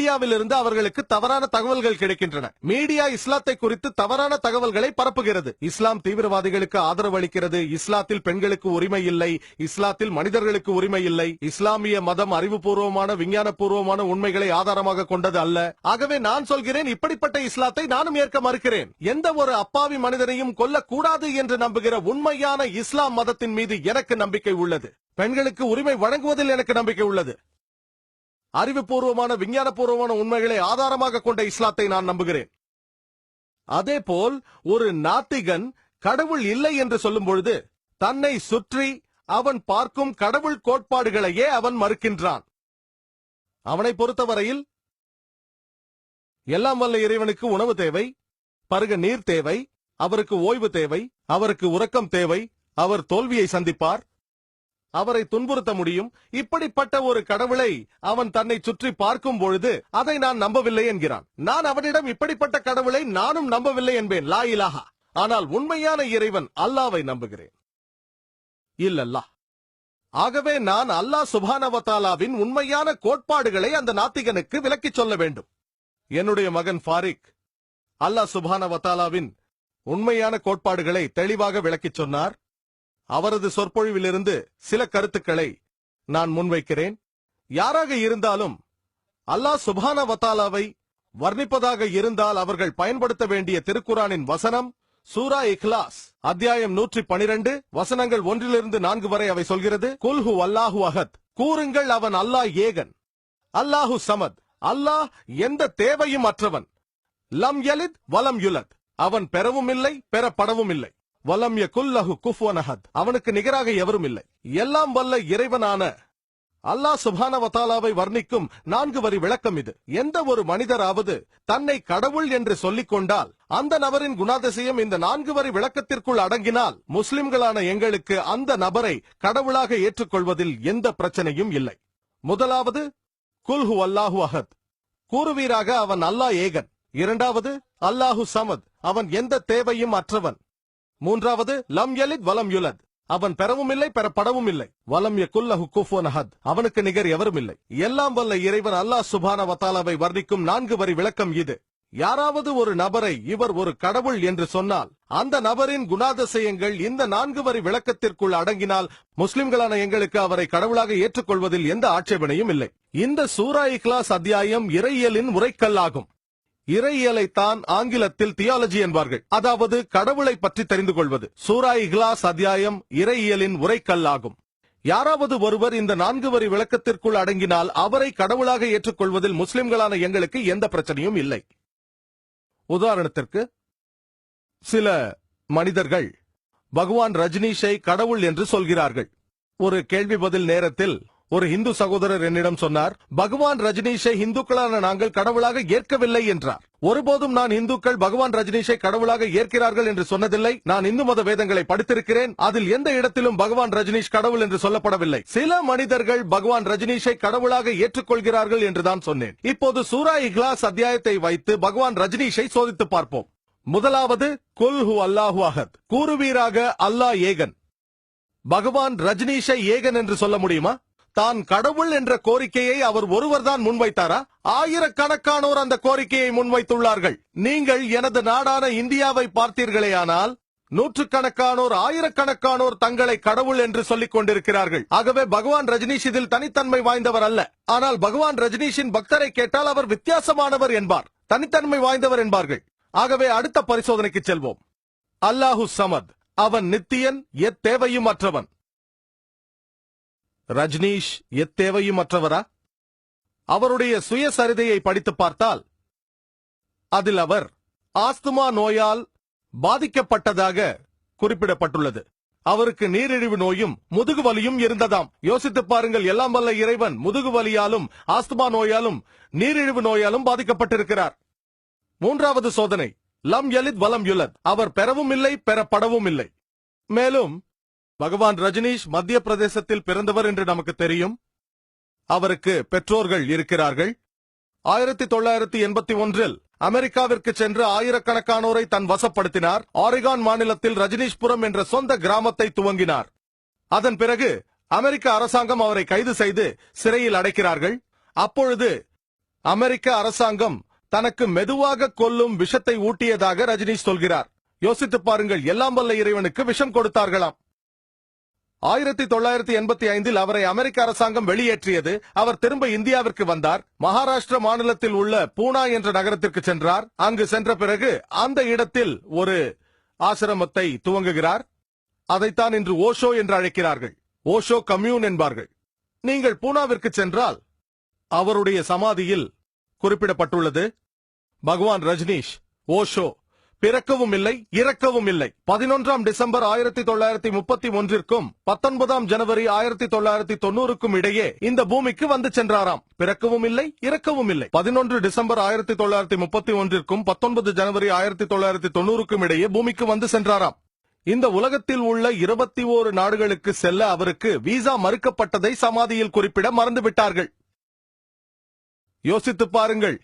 மீடியாவிலிருந்து அவர்களுக்கு தவறான தகவல்கள் கிடைக்கின்றன. மீடியா இஸ்லாத்தை குறித்து தவறான தகவல்களை பரப்புகிறது. இஸ்லாம் தீவிரவாதிகளுக்கு ஆதரவு அளிக்கிறது. இஸ்லாத்தில் பெண்களுக்கு உரிமை இல்லை. இஸ்லாத்தில் மனிதர்களுக்கு உரிமை இல்லை. இஸ்லாமிய மதம் அறிவுபூர்வமான விஞ்ஞானபூர்வமான உண்மைகளை ஆதாரமாக கொண்டது அல்ல. ஆகவே நான் சொல்கிறேன் இப்படிப்பட்ட இஸ்லாத்தை நானும் ஏற்க மறுக்கிறேன். எந்த ஒரு அப்பாவி மனிதனையும் கொல்லக்கூடாது என்று நம்புகிற உண்மையான இஸ்லாம் மதத்தின் மீது எனக்கு நம்பிக்கை உள்ளது. பெண்களுக்கு உரிமை வழங்குவதில் எனக்கு நம்பிக்கை உள்ளது. அறிவுபூர்வமான விஞ்ஞானபூர்வமான உண்மைகளை ஆதாரமாக கொண்ட இஸ்லாத்தை நான் நம்புகிறேன். அதேபோல் ஒரு நாத்திகன் கடவுள் இல்லை என்று சொல்லும் பொழுது தன்னை சுற்றி அவன் பார்க்கும் கடவுள் கோட்பாடுகளையே அவன் மறுக்கின்றான். அவனை பொறுத்தவரையில் எல்லாம் வல்ல இறைவனுக்கு உணவு தேவை பருக நீர் தேவை அவருக்கு ஓய்வு தேவை அவருக்கு உறக்கம் தேவை அவர் தோல்வியை சந்திப்பார் அவரை துன்புறுத்த முடியும். இப்படிப்பட்ட ஒரு கடவுளை அவன் தன்னை சுற்றி பார்க்கும் பொழுது அதை நான் நம்பவில்லை என்கிறான். நான் அவனிடம் இப்படிப்பட்ட கடவுளை நானும் நம்பவில்லை என்பேன். லா இலாஹா. ஆனால் உண்மையான இறைவன் அல்லாவை நம்புகிறேன். இல்லல்லா. ஆகவே நான் அல்லாஹ் சுபானவத்தாலாவின் உண்மையான கோட்பாடுகளை அந்த நாத்திகனுக்கு விளக்கிச் சொல்ல வேண்டும். என்னுடைய மகன் ஃபாரிக் அல்லாஹ் சுபானவத்தாலாவின் உண்மையான கோட்பாடுகளை தெளிவாக விளக்கிச் சொன்னார். அவரது சொற்பொழிவிலிருந்து சில கருத்துக்களை நான் முன்வைக்கிறேன். யாராக இருந்தாலும் அல்லாஹ் சுபான வத்தாலாவை வர்ணிப்பதாக இருந்தால் அவர்கள் பயன்படுத்த வேண்டிய திருக்குரானின் வசனம் சூரா இக்லாஸ் அத்தியாயம் நூற்றி பனிரெண்டு வசனங்கள் ஒன்றிலிருந்து நான்கு வரை அவை சொல்கிறது குல்ஹு அல்லாஹு அஹத். கூறுங்கள் அவன் அல்லாஹ் ஏகன். அல்லாஹு சமத். அல்லாஹ் எந்த தேவையும் அற்றவன். லம் யலித் வலம் யுலத் அவன் பெறவும் இல்லை பெறப்படவும் இல்லை வலம் யகுல்லஹு குஃபுவனஹத் அஹத். அவனுக்கு நிகராக எவரும் இல்லை. எல்லாம் வல்ல இறைவனான அல்லாஹ் சுபான வத்தாலாவை வர்ணிக்கும் நான்கு வரி விளக்கம் இது. எந்த ஒரு மனிதராவது தன்னை கடவுள் என்று சொல்லிக் கொண்டால் அந்த நபரின் குணாதிசயம் இந்த நான்கு வரி விளக்கத்திற்குள் அடங்கினால் முஸ்லிம்களான எங்களுக்கு அந்த நபரை கடவுளாக ஏற்றுக்கொள்வதில் எந்த பிரச்சனையும் இல்லை. முதலாவது குல்ஹு அல்லாஹு அஹத். கூறுவீராக அவன் அல்லாஹ் ஏகன். இரண்டாவது அல்லாஹு சமத். அவன் எந்த தேவையும் அற்றவன். மூன்றாவது லம் யலித் வலம் யுலத். அவன் பெறவும் இல்லை பெறப்படவும் இல்லை வலம் யகுல்லஹு குஃபுவன் அஹத். அவனுக்கு நிகர் எவரும் இல்லை எல்லாம் வல்ல இறைவன் அல்லாஹ் சுபான வத்தாலாவை வர்ணிக்கும் நான்கு வரி விளக்கம் இது. யாராவது ஒரு நபரை இவர் ஒரு கடவுள் என்று சொன்னால் அந்த நபரின் குணாதிசயங்கள் இந்த நான்கு வரி விளக்கத்திற்குள் அடங்கினால் முஸ்லிம்களான எங்களுக்கு அவரை கடவுளாக ஏற்றுக்கொள்வதில் எந்த ஆட்சேபனையும் இல்லை. இந்த சூரா இக்லாஸ் அத்தியாயம் இறையியலின் உரைக்கல்லாகும். இறையியலைத்தான் ஆங்கிலத்தில் தியாலஜி என்பார்கள். அதாவது கடவுளை பற்றி தெரிந்து கொள்வது. சூரா இஹ்லாஸ் அத்தியாயம் இறையியலின் உரைக்கல்லாகும் யாராவது ஒருவர் இந்த நான்கு வரி விளக்கத்திற்குள் அடங்கினால் அவரை கடவுளாக ஏற்றுக்கொள்வதில் முஸ்லிம்களான எங்களுக்கு எந்த பிரச்சனையும் இல்லை. உதாரணத்திற்கு சில மனிதர்கள் பகவான் ரஜினிஷை கடவுள் என்று சொல்கிறார்கள். ஒரு கேள்வி பதில் நேரத்தில் ஒரு இந்து சகோதரர் என்னிடம் சொன்னார் பகவான் ரஜினிஷை இந்துக்களான நாங்கள் கடவுளாக ஏற்கவில்லை என்றார். ஒருபோதும் நான் இந்துக்கள் பகவான் ரஜினிஷை கடவுளாக ஏற்கிறார்கள் என்று சொன்னதில்லை. நான் இந்து மத வேதங்களை படித்திருக்கிறேன். அதில் எந்த இடத்திலும் பகவான் ரஜினிஷ் கடவுள் என்று சொல்லப்படவில்லை. சில மனிதர்கள் பகவான் ரஜினிஷை கடவுளாக ஏற்றுக்கொள்கிறார்கள் என்றுதான் சொன்னேன். இப்போது சூரா இக்லாஸ் அத்தியாயத்தை வைத்து பகவான் ரஜினிஷை சோதித்து பார்ப்போம். முதலாவது குல்ஹு அல்லாஹு அஹத். கூறுவீராக அல்லாஹ் ஏகன். பகவான் ரஜினிஷை ஏகன் என்று சொல்ல முடியுமா? தான் கடவுள் என்ற கோரிக்கையை அவர் ஒருவர்தான் முன்வைத்தாரா? ஆயிரக்கணக்கானோர் அந்த கோரிக்கையை முன்வைத்துள்ளார்கள். நீங்கள் எனது நாடான இந்தியாவை பார்த்தீர்களேயானால் நூற்றுக்கணக்கானோர் ஆயிரக்கணக்கானோர் தங்களை கடவுள் என்று சொல்லிக் கொண்டிருக்கிறார்கள். ஆகவே பகவான் ரஜினிஷ் இதில் தனித்தன்மை வாய்ந்தவர் அல்ல. ஆனால் பகவான் ரஜினிஷின் பக்தரை கேட்டால் அவர் வித்தியாசமானவர் என்பார். தனித்தன்மை வாய்ந்தவர் என்பார்கள். ஆகவே அடுத்த பரிசோதனைக்கு செல்வோம். அல்லாஹு சமத். அவன் நித்தியன் எத்தேவையும் அற்றவன் ரஜ்னீஷ் எத்தேவையும் மற்றவரா அவருடைய சுயசரிதையை படித்து பார்த்தால் அதில் அவர் ஆஸ்துமா நோயால் பாதிக்கப்பட்டதாக குறிப்பிடப்பட்டுள்ளது. அவருக்கு நீரிழிவு நோயும் முதுகு வலியும் இருந்ததாம். யோசித்து பாருங்கள் எல்லாம் வல்ல இறைவன் முதுகு வலியாலும் ஆஸ்துமா நோயாலும் நீரிழிவு நோயாலும் பாதிக்கப்பட்டிருக்கிறார். மூன்றாவது சோதனை லம் யலித் வலம் யுலத். அவர் பெறவும் இல்லை பெறப்படவும் இல்லை. மேலும் பகவான் ரஜினீஷ் மத்திய பிரதேசத்தில் பிறந்தவர் என்று நமக்கு தெரியும். அவருக்கு பெற்றோர்கள் இருக்கிறார்கள். ஆயிரத்தி தொள்ளாயிரத்தி எண்பத்தி ஒன்றில் அமெரிக்காவிற்கு சென்று ஆயிரக்கணக்கானோரை தன் வசப்படுத்தினார். ஆரிகான் மாநிலத்தில் ரஜினீஷ்புரம் என்ற சொந்த கிராமத்தை துவங்கினார். அதன் பிறகு அமெரிக்க அரசாங்கம் அவரை கைது செய்து சிறையில் அடைக்கிறார்கள். அப்பொழுது அமெரிக்க அரசாங்கம் தனக்கு மெதுவாக கொல்லும் விஷத்தை ஊட்டியதாக ரஜினீஷ் சொல்கிறார். யோசித்துப் பாருங்கள் எல்லாம் வல்ல இறைவனுக்கு விஷம் கொடுத்தார்களாம். ஆயிரத்தி தொள்ளாயிரத்தி எண்பத்தி ஐந்தில் அவரை அமெரிக்க அரசாங்கம் வெளியேற்றியது. அவர் திரும்ப இந்தியாவிற்கு வந்தார். மகாராஷ்டிர மாநிலத்தில் உள்ள பூனா என்ற நகரத்திற்கு சென்றார். அங்கு சென்ற பிறகு அந்த இடத்தில் ஒரு ஆசிரமத்தை துவங்குகிறார். அதைத்தான் இன்று ஓஷோ என்று அழைக்கிறார்கள். ஓஷோ கம்யூன் என்பார்கள். நீங்கள் பூனாவிற்கு சென்றால் அவருடைய சமாதியில் குறிப்பிடப்பட்டுள்ளது. பகவான் ரஜ்னீஷ் ஓஷோ. பிறக்கவும் இல்லை இறக்கவும் இல்லை. பதினொன்றாம் டிசம்பர் ஆயிரத்தி தொள்ளாயிரத்தி முப்பத்தி ஒன்றிற்கும் பத்தொன்பதாம் ஜனவரி ஆயிரத்தி தொள்ளாயிரத்தி தொண்ணூறுக்கும் இடையே இந்த பூமிக்கு வந்து சென்றாராம். பிறக்கவும் இல்லை இறக்கவும் இல்லை. பதினொன்று டிசம்பர் ஆயிரத்தி தொள்ளாயிரத்தி முப்பத்தி ஒன்றிற்கும் பத்தொன்பது ஜனவரி ஆயிரத்தி தொள்ளாயிரத்தி தொண்ணூறுக்கும் இடையே பூமிக்கு வந்து சென்றாராம். இந்த உலகத்தில் உள்ள இருபத்தி ஓரு நாடுகளுக்கு செல்ல அவருக்கு விசா மறுக்கப்பட்டதை சமாதியில் குறிப்பிட மறந்துவிட்டார்கள். யோசித்து பாருங்கள்.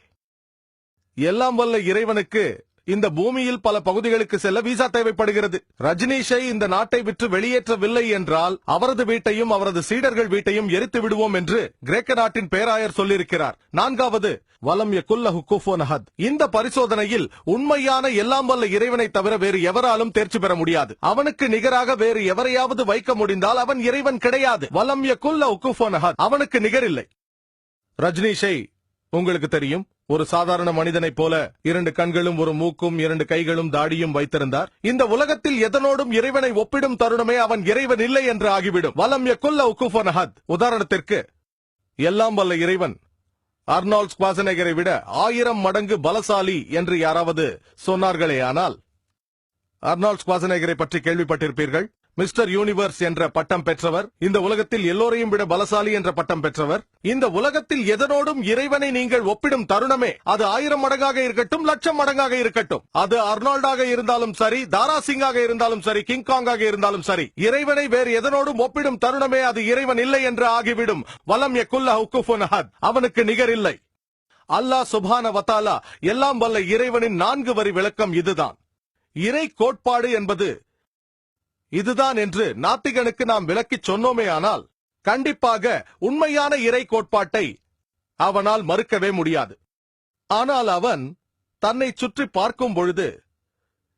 எல்லாம் வல்ல இறைவனுக்கு இந்த பூமியில் பல பகுதிகளுக்கு செல்ல விசா தேவைப்படுகிறது. ரஜினிஷை இந்த நாட்டை விற்று வெளியேற்றவில்லை என்றால் அவரது வீட்டையும் அவரது சீடர்கள் வீட்டையும் எரித்து விடுவோம் என்று கிரேக்க நாட்டின் பேராயர் சொல்லியிருக்கிறார். நான்காவது வலம் இந்த பரிசோதனையில் உண்மையான எல்லாம் வல்ல இறைவனை தவிர வேறு எவராலும் தேர்ச்சி பெற முடியாது. அவனுக்கு நிகராக வேறு எவரையாவது வைக்க முடிந்தால் அவன் இறைவன் கிடையாது. வலம் யகுல்லஹு குஃபுன் அவனுக்கு நிகரில்லை. ரஜினிஷை உங்களுக்கு தெரியும் ஒரு சாதாரண மனிதனைப் போல இரண்டு கண்களும் ஒரு மூக்கும் இரண்டு கைகளும் தாடியும் வைத்திருந்தார். இந்த உலகத்தில் எதனோடும் இறைவனை ஒப்பிடும் தருணமே அவன் இறைவன் இல்லை என்று ஆகிவிடும். வலம் யகுல்ல உக்குஃபன் அஹத். உதாரணத்திற்கு எல்லாம் வல்ல இறைவன் அர்னால்ட் ஸ்குவாசனகரை விட ஆயிரம் மடங்கு பலசாலி என்று யாராவது சொன்னார்களே ஆனால் அர்னால்ட் ஸ்குவாசனகரை பற்றி கேள்விப்பட்டிருப்பீர்கள். மிஸ்டர் யூனிவர்ஸ் என்ற பட்டம் பெற்றவர் இந்த உலகத்தில் எல்லோரையும் விட பலசாலி என்ற பட்டம் பெற்றவர். இந்த உலகத்தில் எதனோடும் இறைவனை நீங்கள் ஒப்பிடும் தருணமே அது ஆயிரம் மடங்காக இருக்கட்டும் லட்சம் மடங்காக இருக்கட்டும். அது அர்னால்டாக இருந்தாலும் சரி தாரா சிங்காக இருந்தாலும் சரி கிங்காங்காக இருந்தாலும் சரி இறைவனை வேறு எதனோடும் ஒப்பிடும் தருணமே அது இறைவன் இல்லை என்று ஆகிவிடும். வலம் யகுல்லா உக்குஃபுன் அஹத் அவனுக்கு நிகரில்லை அல்லாஹ் சுபான வத்தாலா எல்லாம் வல்ல இறைவனின் நான்கு வரி விளக்கம் இதுதான். இறை கோட்பாடு என்பது இதுதான் என்று நாத்திகனுக்கு நாம் விளக்கிச் சொன்னோமே ஆனால் கண்டிப்பாக உண்மையான இறை கோட்பாட்டை அவனால் மறுக்கவே முடியாது. ஆனால் அவன் தன்னை சுற்றி பார்க்கும் பொழுது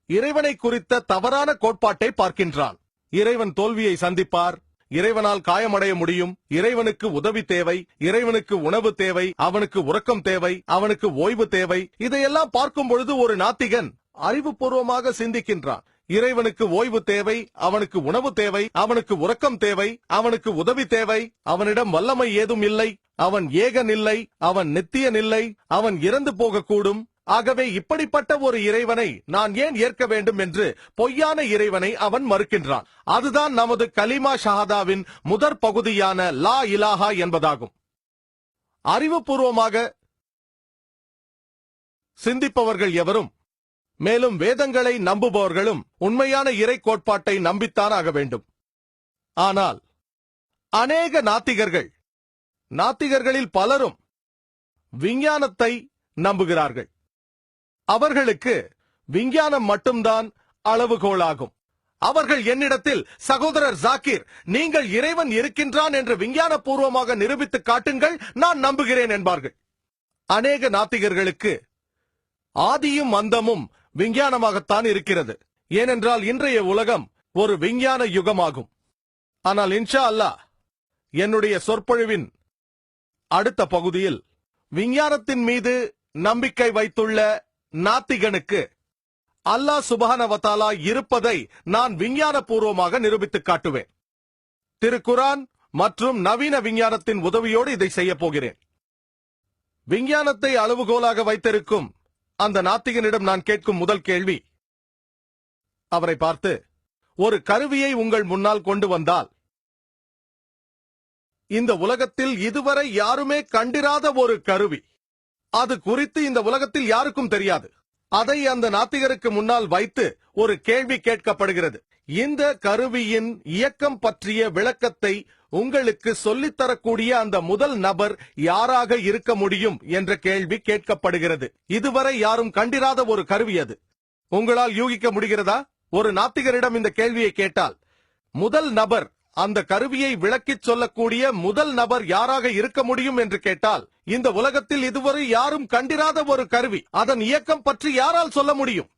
இறைவனை குறித்த தவறான கோட்பாட்டை பார்க்கின்றான். இறைவன் தோல்வியை சந்திப்பார். இறைவனால் காயமடைய முடியும். இறைவனுக்கு உதவி தேவை. இறைவனுக்கு உணவு தேவை. அவனுக்கு உறக்கம் தேவை. அவனுக்கு ஓய்வு தேவை. இதையெல்லாம் பார்க்கும் பொழுது ஒரு நாத்திகன் அறிவுபூர்வமாக சிந்திக்கின்றான். இறைவனுக்கு ஓய்வு தேவை அவனுக்கு உணவு தேவை அவனுக்கு உறக்கம் தேவை அவனுக்கு உதவி தேவை அவனிடம் வல்லமை ஏதும் இல்லை அவன் ஏகன் இல்லை அவன் நித்தியன் இல்லை அவன் இறந்து போகக்கூடும். ஆகவே இப்படிப்பட்ட ஒரு இறைவனை நான் ஏன் ஏற்க வேண்டும் என்று பொய்யான இறைவனை அவன் மறுக்கின்றான். அதுதான் நமது கலிமா ஷஹாதாவின் முதற் பகுதியான லா இலாஹா என்பதாகும். அறிவுபூர்வமாக சிந்திப்பவர்கள் எவரும் மேலும் வேதங்களை நம்புபவர்களும் உண்மையான இறை கோட்பாட்டை நம்பித்தான் ஆக வேண்டும். ஆனால் அநேக நாத்திகர்கள் நாத்திகர்களில் பலரும் விஞ்ஞானத்தை நம்புகிறார்கள். அவர்களுக்கு விஞ்ஞானம் மட்டும்தான் அளவுகோலாகும். அவர்கள் என்னிடத்தில் சகோதரர் ஜாக்கிர் நீங்கள் இறைவன் இருக்கின்றான் என்று விஞ்ஞான பூர்வமாக நிரூபித்து காட்டுங்கள் நான் நம்புகிறேன் என்பார்கள். அநேக நாத்திகர்களுக்கு ஆதியும் அந்தமும் விஞ்ஞானமாகத்தான் இருக்கிறது. ஏனென்றால் இன்றைய உலகம் ஒரு விஞ்ஞான யுகமாகும். ஆனால் இன்ஷா அல்லாஹ் என்னுடைய சொற்பொழிவின் அடுத்த பகுதியில் விஞ்ஞானத்தின் மீது நம்பிக்கை வைத்துள்ள நாத்திகனுக்கு அல்லாஹ் சுபஹானவத்தாலா இருப்பதை நான் விஞ்ஞான பூர்வமாக நிரூபித்து காட்டுவேன் திருக்குரான் மற்றும் நவீன விஞ்ஞானத்தின் உதவியோடு இதை செய்ய போகிறேன். விஞ்ஞானத்தை அளவுகோலாக வைத்திருக்கும் அந்த நாத்திகனிடம் நான் கேட்கும் முதல் கேள்வி. அவரை பார்த்து ஒரு கருவியை உங்கள் முன்னால் கொண்டு வந்தால் இந்த உலகத்தில் இதுவரை யாருமே கண்டிராத ஒரு கருவி. அது குறித்து இந்த உலகத்தில் யாருக்கும் தெரியாது. அதை அந்த நாத்திகருக்கு முன்னால் வைத்து ஒரு கேள்வி கேட்கப்படுகிறது. இந்த கருவியின் இயக்கம் பற்றிய விளக்கத்தை உங்களுக்கு சொல்லித்தரக்கூடிய அந்த முதல் நபர் யாராக இருக்க முடியும் என்ற கேள்வி கேட்கப்படுகிறது. இதுவரை யாரும் கண்டிராத ஒரு கருவி அது. உங்களால் யூகிக்க முடிகிறதா? ஒரு நாத்திகரிடம் இந்த கேள்வியை கேட்டால் முதல் நபர் அந்த கருவியை விளக்கிச் சொல்லக்கூடிய முதல் நபர் யாராக இருக்க முடியும் என்று கேட்டால் இந்த உலகத்தில் இதுவரை யாரும் கண்டிராத ஒரு கருவி. அதன் இயக்கம் பற்றி யாரால் சொல்ல முடியும்?